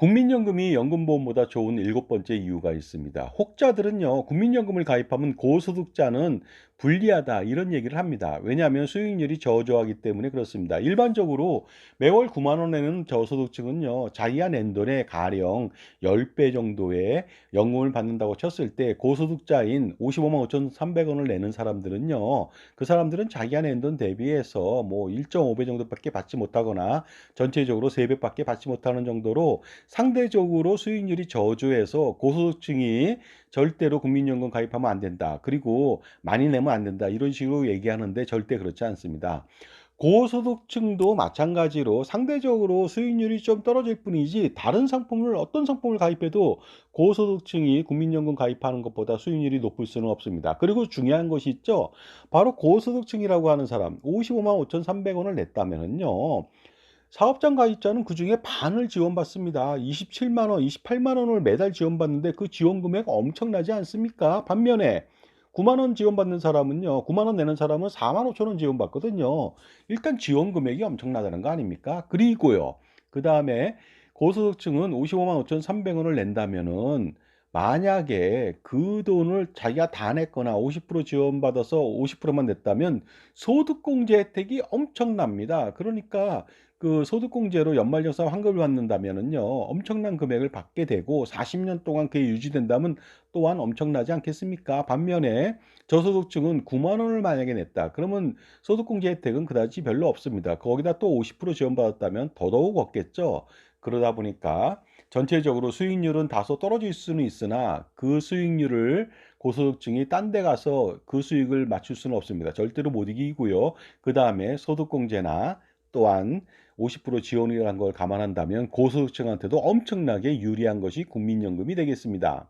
국민연금이 연금보험보다 좋은 일곱 번째 이유가 있습니다. 혹자들은요, 국민연금을 가입하면 고소득자는 불리하다 이런 얘기를 합니다. 왜냐하면 수익률이 저조하기 때문에 그렇습니다. 일반적으로 매월 9만 원 내는 저소득층은요, 자기가 낸 돈의 가령 10배 정도의 연금을 받는다고 쳤을 때 고소득자인 55만 5,300원을 내는 사람들은요, 그 사람들은 자기가 낸 돈 대비해서 뭐 1.5배 정도밖에 받지 못하거나 전체적으로 3배밖에 받지 못하는 정도로 상대적으로 수익률이 저조해서 고소득층이 절대로 국민연금 가입하면 안 된다. 그리고 많이 내면 안 된다. 이런 식으로 얘기하는데 절대 그렇지 않습니다. 고소득층도 마찬가지로 상대적으로 수익률이 좀 떨어질 뿐이지 다른 상품을 어떤 상품을 가입해도 고소득층이 국민연금 가입하는 것보다 수익률이 높을 수는 없습니다. 그리고 중요한 것이 있죠. 바로 고소득층이라고 하는 사람 55만 5,300원을 냈다면은요. 사업장 가입자는 그 중에 반을 지원받습니다. 27만 원, 28만 원을 매달 지원받는데 그 지원 금액 엄청나지 않습니까? 반면에 9만 원 지원받는 사람은요. 9만 원 내는 사람은 4만 5천 원 지원받거든요. 일단 지원 금액이 엄청나다는 거 아닙니까? 그리고요. 그 다음에 고소득층은 55만 5,300원을 낸다면은 만약에 그 돈을 자기가 다 냈거나 50% 지원받아서 50%만 냈다면 소득공제 혜택이 엄청납니다. 그러니까 그 소득공제로 연말정산 환급을 받는다면은요, 엄청난 금액을 받게 되고 40년 동안 그게 유지된다면 또한 엄청나지 않겠습니까? 반면에 저소득층은 9만 원을 만약에 냈다. 그러면 소득공제 혜택은 그다지 별로 없습니다. 거기다 또 50% 지원받았다면 더더욱 없겠죠. 그러다 보니까 전체적으로 수익률은 다소 떨어질 수는 있으나 그 수익률을 고소득층이 딴 데 가서 그 수익을 맞출 수는 없습니다. 절대로 못 이기고요. 그 다음에 소득공제나 또한 50% 지원이라는 걸 감안한다면 고소득층한테도 엄청나게 유리한 것이 국민연금이 되겠습니다.